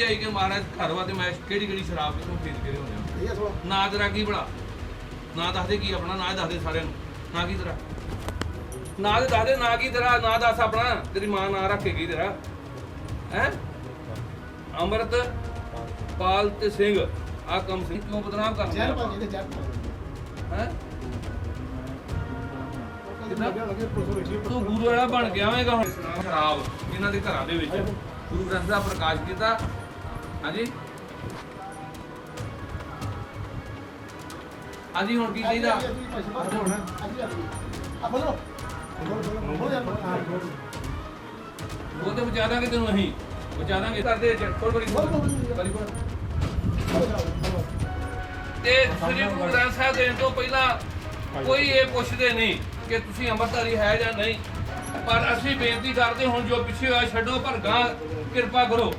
ਸਮਝ ਆਈ ਕਿ ਮਹਾਰਾਜ ਘਰ ਵਾ ਤੇ ਮੈਂ ਕਿਹੜੀ ਕਿਹੜੀ ਸ਼ਰਾਬ ਕਿਥੋਂ ਖਰੀਦ ਕੇ ਲਿਆਉਂਦਾ। ਇਹ ਥੋੜਾ ਨਾ ਤੇਰਾ ਕੀ ਬੜਾ ਨਾ ਦੱਸ ਦੇ ਕੀ ਆਪਣਾ ਨਾ ਦੱਸ ਦੇ ਸਾਰਿਆਂ ਨੂੰ। ਨਾ ਕੀ ਤੇਰਾ। ਨਾ ਤੇ ਦੱਸ ਦੇ ਨਾ ਕੀ ਤੇਰਾ ਨਾ ਦੱਸ ਆਪਣਾ। ਤੇਰੀ ਮਾਂ ਨਾਂ ਰੱਖ ਕੇ ਕੀ ਤੇਰਾ। ਹੈ? ਅੰਮ੍ਰਿਤ ਪਾਲ ਤੇ ਸਿੰਘ। ਆ ਕੰਮ ਸਿੰਘ ਕਿਉਂ ਬਦਨਾਮ ਕਰਦਾ ਦੇ ਹੈ? ਕਿੰਨਾ ਹੈ ਤੂੰ ਗੁਰੂ ਵਾਲਾ ਬਣ ਗਿਆ ਹੋਵੇਗਾ ਹੁਣ। ਖਰਾਬ ਇਹਨਾਂ ਦੇ ਘਰਾਂ ਦੇ ਵਿੱਚ। ਗੁਰੂ ਗ੍ਰੰਥ ਦਾ ਪ੍ਰਕਾਸ਼ ਕੀਤਾ। ਹਾਂਜੀ। ਹਾਂਜੀ ਹੁਣ ਕੀ ਚਾਹੀਦਾ? ਆ ਬੋਲੋ। ਬੋਲੋ ਬੋਲੋ ਯਾਰ ਉਹ ਤੇ ਬਚਾ ਦਾਂਗੇ ਤੈਨੂੰ ਅਸੀਂ। ਬਚਾ ਦਾਂਗੇ। ਕਰਦੇ ਥੋੜੀ ਬੜੀ ਬੜੀ ਤੇ ਸ੍ਰੀ ਗੁਰੂ ਗ੍ਰੰਥ ਸਾਹਿਬ ਦੇਣ ਤੋਂ ਪਹਿਲਾਂ ਕੋਈ ਇਹ ਪੁੱਛਦੇ ਨਹੀਂ ਕਿ ਤੁਸੀਂ ਅੰਮ੍ਰਿਤਧਾਰੀ ਹੈ ਜਾਂ ਨਹੀਂ। ਪਰ ਅਸੀਂ ਬੇਨਤੀ ਕਰਦੇ ਹੁਣ ਜੋ ਪਿੱਛੇ ਹੋਇਆ ਛੱਡੋ ਪਰ ਗਾਂ ਕਿਰਪਾ ਕਰੋ।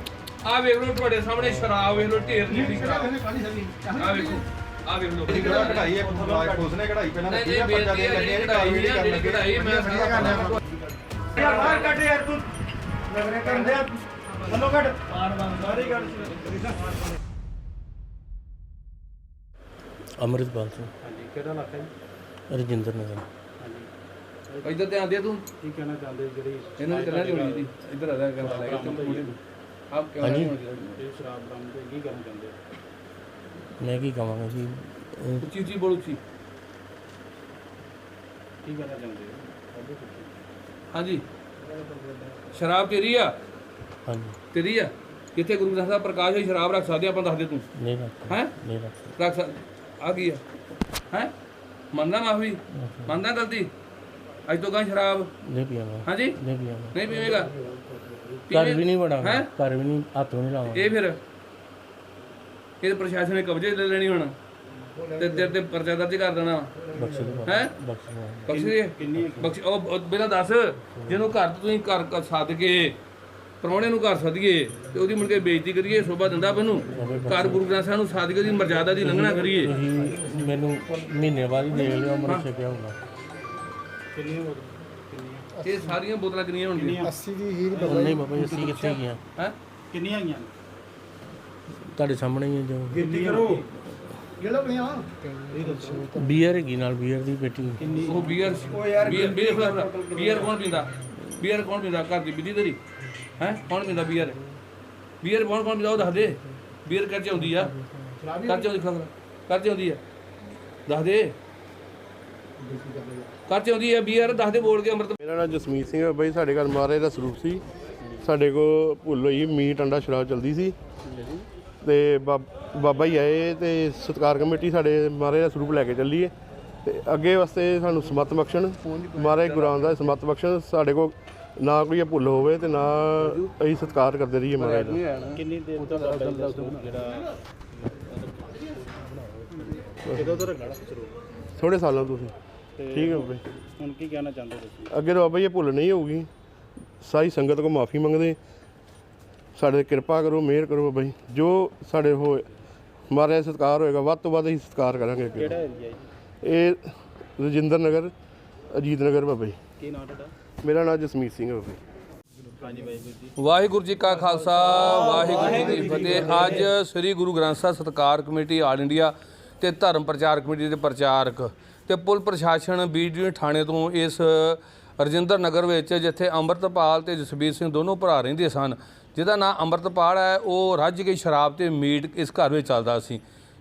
ਆ ਵੇਖ ਲਓ ਤੁਹਾਡੇ ਸਾਹਮਣੇ ਸ਼ਰਾਬ ਵੇਖ ਲਓ ਢੇਰ ਜਿਹੜੀ ਸ਼ਰਾਬ। ਆ ਵੇਖੋ ਆ ਵੇਖ ਲਓ। ਕਿਹੜਾ ਕਢਾਈ ਹੈ? ਪੁਲਿਸ ਨੇ ਕਢਾਈ ਪਹਿਲਾਂ ਨਹੀਂ ਰੱਖੀ ਨਹੀਂ ਹੈ ਪਰਚਾ ਬੇਨਤੀ ਦੇ ਹੈ ਲੱਗੇ ਜਿਹੜੀ ਨੇ ਕਾਰਵਾਈ ਕਢਾਈ ਨਹੀਂ ਹੈ ਕਰਨ ਜਿਹੜੀ ਲੱਗੇ ਕਢਾਈ ਮੈਂ ਸਾਰਾ ਯਾਰ ਬਾਹਰ ਕੱਢ ਯਾਰ ਤੂੰ। ਨਗਰੇ ਕਰਦੇ ਆ ਹਲੋ ਕੱਢ ਸਾਰੀ ਕੱਢ। ਅੰਮ੍ਰਿਤਪਾਲ ਸਿੰਘ। ਹਾਂਜੀ ਕਿਹੜਾ ਇਲਾਕਾ ਜੀ? ਰਜਿੰਦਰ ਨਗਰ। ਹਾਂਜੀ। ਇੱਧਰ ਧਿਆਨ ਦੇ ਤੂੰ? ਕੀ ਕਹਿਣਾ ਚਾਹੁੰਦੇ ਜਿਹੜੀ ਇਹਨਾਂ ਦੀ ਚੱਲਣ ਦੀ ਹੋਣੀ ਦੀ? ਇੱਧਰ ਆ ਜਾ ਕੇ ਲੈ ਕੇ ਆਪ ਕਿਉਂ ਹਾਂਜੀ। ਸ਼ਰਾਬ ਕੀ ਕਹਿਣਾ ਚਾਹੁੰਦੇ ਹੋ? ਮੈਂ ਕੀ ਕਹਾਂਗਾ ਜੀ? ਉਹ ਉੱਚੀ ਉੱਚੀ ਬੋਲ ਉੱਚੀ। ਕੀ ਕਹਿਣਾ ਚਾਹੁੰਦੇ ਹੋ? ਪੁੱਛੋ ਹਾਂਜੀ। ਸ਼ਰਾਬ ਤੇਰੀ ਆ? ਹਾਂਜੀ। ਤੇਰੀ ਆ? ਕਿੱਥੇ ਗੁਰੂ ਗ੍ਰੰਥ ਸਾਹਿਬ ਪ੍ਰਕਾਸ਼ ਹੋਈ ਸ਼ਰਾਬ ਰੱਖ ਸਕਦੇ ਆਪਾਂ ਦੱਸ ਦੇ ਤੂੰ। ਨਹੀਂ ਰੱਖਦਾ ਹੈ? ਨਹੀਂ ਰੱਖ ਸਕ ਆ ਕੀ ਆ? ਹੈ? ਮੰਨਦਾ ਮਾਫੀ? ਮੰਨਦਾ ਗਲਤੀ? ਅੱਜ ਤੋਂ ਗਾਂ ਸ਼ਰਾਬ? ਨਹੀਂ ਪੀਵਾਂਗਾ। ਹਾਂਜੀ? ਨਹੀਂ ਪੀਵਾਂਗਾ। ਨਹੀਂ ਪੀਵੇਂਗਾ? ਘਰ ਵੀ ਨਹੀਂ ਵੜਾਂਗਾ ਹੈਂ? ਘਰ ਵੀ ਨਹੀਂ ਹੱਥ ਵੀ ਨਹੀਂ ਲਾਵਾਂਗਾ ਇਹ ਫਿਰ ਇਹ ਪ੍ਰਸ਼ਾਸਨ ਨੇ ਕਬਜ਼ੇ ਲੈ ਲੈਣੀ ਹੁਣ। ਤੇ ਤੇਰੇ ਤੇ ਪਰਚਾ ਦਰਜ ਕਰ ਦੇਣਾ। ਬਖਸ਼ ਦੋ ਹੈ? ਬਖਸ਼ ਦੋ। ਬਖਸ਼ ਉਹ ਉਹ ਪਹਿਲਾਂ ਦੱਸ ਜਿਹਨੂੰ ਘਰ ਤੋਂ ਤੁਸੀਂ ਘਰ ਘਰ ਸੱਦ ਕੇ ਪ੍ਰਾਹੁਣੇ ਨੂੰ ਘਰ ਸੱਦੀਏ ਤੇ ਉਹਦੀ ਮੁੜ ਕੇ ਬੇਇੱਜ਼ਤੀ ਕਰੀਏ ਸ਼ੋਭਾ ਦਿੰਦਾ ਮੈਨੂੰ ਘਰ ਗੁਰੂ ਗ੍ਰੰਥ ਸਾਹਿਬ ਨੂੰ ਸੱਦ ਕੇ ਉਹਦੀ ਮਰਜ਼ਾਦਾ ਦੀ ਲੰਘਣਾ ਕਰੀਏ। ਤੁਸੀਂ ਮੈਨੂੰ ਮਹੀਨੇ ਬਾਅਦ ਹੀ ਦੇਖ ਲਿਓ ਅੰਮ੍ਰਿਤ ਛਕਿਆ ਹੋਊਗਾ ਇਹ ਸਾਰੀਆਂ ਬੋਤਲਾਂ ਕਿੰਨੀਆਂ ਹੋਣਗੀਆਂ? 80 ਦੀ ਹੀਰ ਉਹ ਨਹੀਂ ਬਾਬਾ ਜੀ ਅਸੀਂ ਕਿੱਥੇ ਗਿਆ ਹੈ? ਕਿੰਨੀਆਂ ਆਈਆਂ? ਤੁਹਾਡੇ ਸਾਹਮਣੇ ਹੀ ਹੈ ਜੋ। ਗਿਣਤੀ ਕਰੋ। ਗੇੜਾ ਬਣਿਆ ਬੀਅਰ ਹੈਗੀ ਨਾਲ ਬੀਅਰ ਦੀ ਪੇਟੀ। ਕਿੰਨੀ? ਉਹ ਬੀਅਰ ਬੀਅਰ ਬੀਅਰ ਬੀਅਰ ਕੌਣ ਪੀਂਦਾ? ਬੀਅਰ ਕੌਣ ਪੀਂਦਾ? ਘਰ ਦੀ ਬਿੱਲੀ ਤੇਰੀ? ਹੈ? ਕੌਣ ਪੀਂਦਾ ਬੀਅਰ? ਬੀਅਰ ਕੌਣ ਕੌਣ ਪੀਂਦਾ? ਉਹ ਦੱਸ ਦੇ। ਬੀਅਰ ਕਰ ਚ ਆਉਂਦੀ ਆ। ਕਰ ਚ ਆਉਂਦੀ ਖਬਰ ਕਰ ਚ ਆਉਂਦੀ ਆ। ਦੱਸ ਦੇ। ਕਰ ਚ ਆਉਂਦੀ ਆ ਬੀਅਰ ਦੱਸ ਦੇ ਬੋਲ ਕੇ ਅੰਮ੍ਰਿਤ ਮੇਰਾ ਨਾਮ ਜਸਮੀਤ ਸਿੰਘ ਹੈ ਬਾਈ ਸਾਡੇ ਘਰ ਮਹਾਰਾਜ ਦਾ ਸਰੂਪ ਸੀ। ਸਾਡੇ ਕੋ ਭੁੱਲ ਹੋਈ ਮੀਟ ਅੰਡਾ ਸ਼ਰਾਬ ਚਲਦੀ ਸੀ। ਤੇ ਬਾਬ- ਬਾਬਾ ਹੀ ਆਏ ਤੇ ਸਤਕਾਰ ਕਮੇਟੀ ਸਾਡੇ ਮਹਾਰਾਜ ਦਾ ਸਰੂਪ ਲੈ ਕੇ ਚੱਲੀ ਹੈ ਤੇ ਅੱਗੇ ਵਾਸਤੇ ਸਾਨੂੰ ਸਮਤ ਬਖਸ਼ਣ ਮਹਾਰਾਜ ਗੁਰੂ ਰਾਮਦਾਸ ਸਮਤ ਬਖਸ਼ਣ ਸਾਡੇ ਕੋ ਨਾ ਕੋਈ ਭੁੱਲ ਹੋਵੇ ਤੇ ਨਾ ਅਸੀਂ ਸਤਕਾਰ ਕਰਦੇ ਰਹੀਏ ਮਹਾਰਾਜ ਦਾ। ਕਿੰਨੀ ਦੇਰ ਤੋਂ ਬਾਬਾ ਜੀ ਦਾ ਸਰੂਪ ਜਿਹੜਾ ਕਿਦੋਂ ਤੋਂ ਰੱਖਣਾ ਸਰੂਪ ਥੋੜੇ ਸਾਲਾਂ ਤੋਂ ਤੁਸੀਂ ਤੇ ਠੀਕ ਹੈ ਬਾਬਾ। ਜੀ। ਹੁਣ ਕੀ ਕਹਿਣਾ ਚਾਹੁੰਦੇ ਤੁਸੀਂ? ਅੱਗੇ ਤੋਂ ਬਾਬਾ ਜੀ ਇਹ ਭੁੱਲ ਨਹੀਂ ਹੋਊਗੀ। ਸਾਰੀ ਸੰਗਤ ਕੋ ਮਾਫੀ ਮੰਗਦੇ। ਸਾਡੇ ਤੇ ਕਿਰਪਾ ਕਰੋ ਮਿਹਰ ਕਰੋ ਬਾਬਾ ਜੀ। ਜੋ ਸਾਡੇ ਹੋਏ ਦਾ ਸਤਿਕਾਰ ਹੋਏਗਾ ਵੱਧ ਤੋਂ ਵੱਧ ਅਸੀਂ ਸਤਿਕਾਰ ਕਰਾਂਗੇ ਅੱਗੇ। ਕਿਹੜਾ ਏਰੀਆ ਜੀ? ਇਹ ਰਜਿੰਦਰ ਨਗਰ ਅਜੀਤ ਨਗਰ ਬਾਬਾ ਜੀ। ਕੀ ਨਾਮ ਤੁਹਾਡਾ? ਮੇਰਾ ਨਾਮ ਜਸਮੀਤ ਸਿੰਘ ਹੈ ਬਾਬਾ ਜੀ। ਵਾਹਿਗੁਰੂ ਜੀ ਕਾ ਖਾਲਸਾ ਵਾਹਿਗੁਰੂ ਜੀ ਕੀ ਫਤਿਹ। ਅੱਜ ਸ੍ਰੀ ਗੁਰੂ ਗ੍ਰੰਥ ਸਾਹਿਬ ਸਤਕਾਰ ਕਮੇਟੀ ਆਲ ਇੰਡੀਆ ਤੇ ਧਰਮ ਪ੍ਰਚਾਰ ਕਮੇਟੀ ਦੇ ਪ੍ਰਚਾਰਕ ਤੇ ਪੁਲ ਪ੍ਰਸ਼ਾਸਨ ਬੀਡੀ ਥਾਣੇ ਤੋਂ ਇਸ ਰਜਿੰਦਰ ਨਗਰ ਵਿੱਚ, ਜਿੱਥੇ ਅੰਮ੍ਰਿਤਪਾਲ ਤੇ ਜਸਬੀਰ ਸਿੰਘ ਦੋਨੋਂ ਭਰਾ ਰਹਿੰਦੇ ਸਨ, ਜਿਹਦਾ ਨਾਂ ਅੰਮ੍ਰਿਤਪਾਲ ਹੈ, ਉਹ ਰੱਜ ਕੇ ਸ਼ਰਾਬ ਤੇ ਮੀਟ ਇਸ ਘਰ ਵਿੱਚ ਚੱਲਦਾ ਸੀ।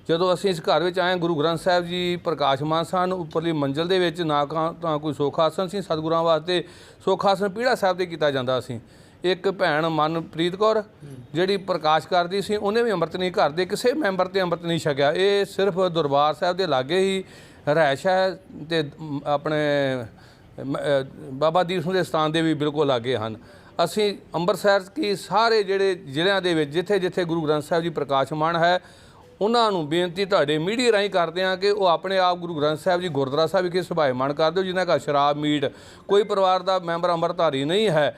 ਜਦੋਂ ਅਸੀਂ ਇਸ ਘਰ ਵਿੱਚ ਆਏ, ਗੁਰੂ ਗ੍ਰੰਥ ਸਾਹਿਬ ਜੀ ਪ੍ਰਕਾਸ਼ਮਾਨ ਸਨ, ਉੱਪਰਲੀ ਮੰਜ਼ਲ ਦੇ ਵਿੱਚ ਨਾ ਕਾ- ਤਾਂ ਕੋਈ ਸੁਖਾਸਨ ਸੀ, ਸਤਿਗੁਰਾਂ ਵਾਸਤੇ ਸੁਖਾਸਨ ਪੀੜਾ ਸਾਹਿਬ ਤੇ ਕੀਤਾ ਜਾਂਦਾ ਸੀ। ਇੱਕ ਭੈਣ ਮਨਪ੍ਰੀਤ ਕੌਰ, ਜਿਹੜੀ ਪ੍ਰਕਾਸ਼ ਕਰਦੀ ਸੀ, ਉਹਨੇ ਵੀ ਅੰਮ੍ਰਿਤ ਨਹੀਂ ਘਰ ਦੇ ਕਿਸੇ ਮੈਂਬਰ ਤੇ ਅੰਮ੍ਰਿਤ ਨਹੀਂ ਛਕਿਆ। ਇਹ ਸਿਰਫ ਦਰਬਾਰ ਸਾਹਿਬ ਦੇ ਲਾਗੇ ਹੀ ਰਹਿਸ਼ ਹੈ ਤੇ ਆਪਣੇ ਬਾਬਾ ਦੀਪ ਸਿੰਘ ਦੇ ਸਥਾਨ ਦੇ ਵੀ ਬਿਲਕੁਲ ਲਾਗੇ ਹਨ। ਅਸੀਂ ਅੰਮ੍ਰਿਤਸਰ ਕੀ ਸਾਰੇ ਜਿਹੜੇ ਜ਼ਿਲ੍ਹਿਆਂ ਦੇ ਵਿੱਚ, ਜਿੱਥੇ ਜਿੱਥੇ ਗੁਰੂ ਗ੍ਰੰਥ ਸਾਹਿਬ ਜੀ ਪ੍ਰਕਾਸ਼ਮਾਨ ਹੈ, ਉਹਨਾਂ ਨੂੰ ਬੇਨਤੀ ਤੁਹਾਡੇ ਮੀਡੀਆ ਰਾਹੀਂ ਕਰਦੇ ਹਾਂ ਕਿ ਉਹ ਆਪਣੇ ਆਪ ਗੁਰੂ ਗ੍ਰੰਥ ਸਾਹਿਬ ਜੀ ਗੁਰਦੁਆਰਾ ਸਾਹਿਬ ਵਿਖੇ ਸਭਾਇਮਾਨ ਕਰ ਦਿਓ, ਜਿਨ੍ਹਾਂ ਦਾ ਸ਼ਰਾਬ, ਮੀਟ, ਕੋਈ ਪਰਿਵਾਰ ਦਾ ਮੈਂਬਰ ਅੰਮ੍ਰਿਤਧਾਰੀ ਨਹੀਂ ਹੈ।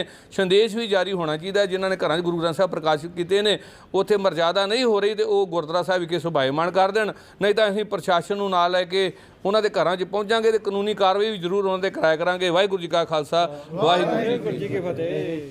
ਨੇ ਸੰਦੇਸ਼ ਵੀ ਜਾਰੀ ਹੋਣਾ ਚਾਹੀਦਾ ਜਿਨ੍ਹਾਂ ਨੇ ਘਰਾਂ 'ਚ ਗੁਰੂ ਗ੍ਰੰਥ ਸਾਹਿਬ ਪ੍ਰਕਾਸ਼ਿਤ ਕੀਤੇ ਨੇ। ਉੱਥੇ ਮਰਜ਼ਾਦਾ ਨਹੀਂ ਹੋ ਰਹੀ ਤੇ ਉਹ ਗੁਰਦੁਆਰਾ ਸਾਹਿਬ ਵਿਖੇ ਸੁਭਾਇਮਾਨ ਕਰ ਦੇਣ। ਨਹੀਂ ਤਾਂ ਅਸੀਂ ਪ੍ਰਸ਼ਾਸਨ ਨੂੰ ਨਾਲ ਲੈ ਕੇ ਉਹਨਾਂ ਦੇ ਘਰਾਂ 'ਚ ਪਹੁੰਚਾਂਗੇ ਤੇ ਕਾਨੂੰਨੀ ਕਾਰਵਾਈ ਵੀ ਜ਼ਰੂਰ ਉਹਨਾਂ ਦੇ ਕਰਾਇਆ ਕਰਾਂਗੇ। ਵਾਹਿਗੁਰੂ ਜੀ ਕਾ ਖਾਲਸਾ, ਵਾਹਿਗੁਰੂ ਜੀ ਕੀ ਫਤਿਹ।